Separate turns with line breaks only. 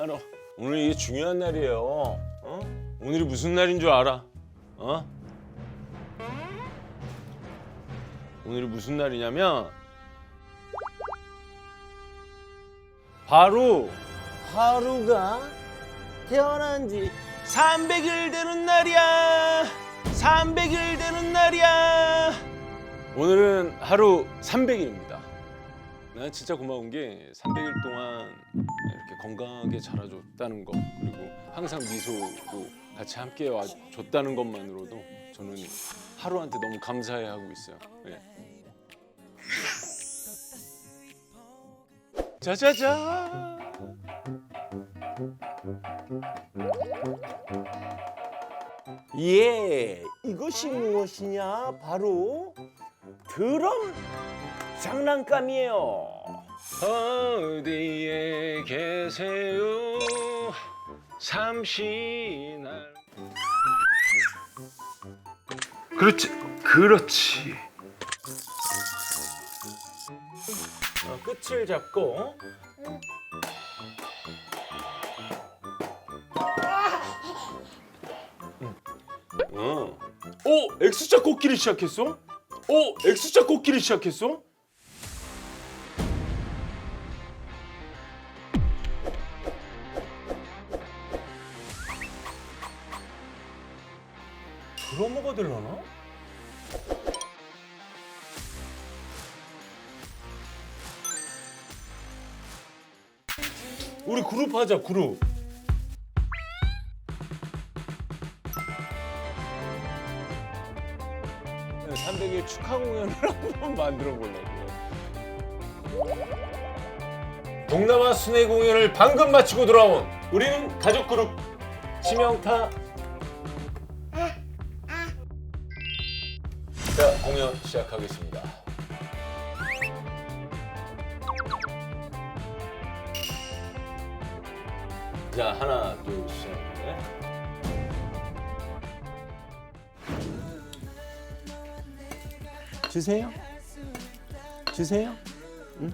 하루. 오늘 이게 중요한 날이에요. 어? 오늘이 무슨 날인 줄 알아? 어? 오늘이 무슨 날이냐면 바로 하루가 태어난 지 300일 되는 날이야. 300일 되는 날이야. 오늘은 하루 300일입니다. 난 진짜 고마운 게 300일 동안 이렇게 건강하게 자라줬다는 거 그리고 항상 미소로 같이 함께 와줬다는 것만으로도 저는 하루한테 너무 감사해하고 있어요. 예. 짜자자. 예, 이것이 무엇이냐? 바로 드럼 장난감이에요. 어디에 계세요? 삼시날. 그렇지, 그렇지. 어, 끝을 잡고. 어. 오, X자 꽂기를 시작했어? 오, X자 꽂기를 시작했어? 드러머가 되려나? 우리 그룹 하자 그룹 300일 축하 공연을 한번 만들어 보려고요 동남아 순회 공연을 방금 마치고 돌아온 우리는 가족 그룹 심영타. 자 공연 시작하겠습니다. 자 하나 둘셋 주세요. 주세요. 응?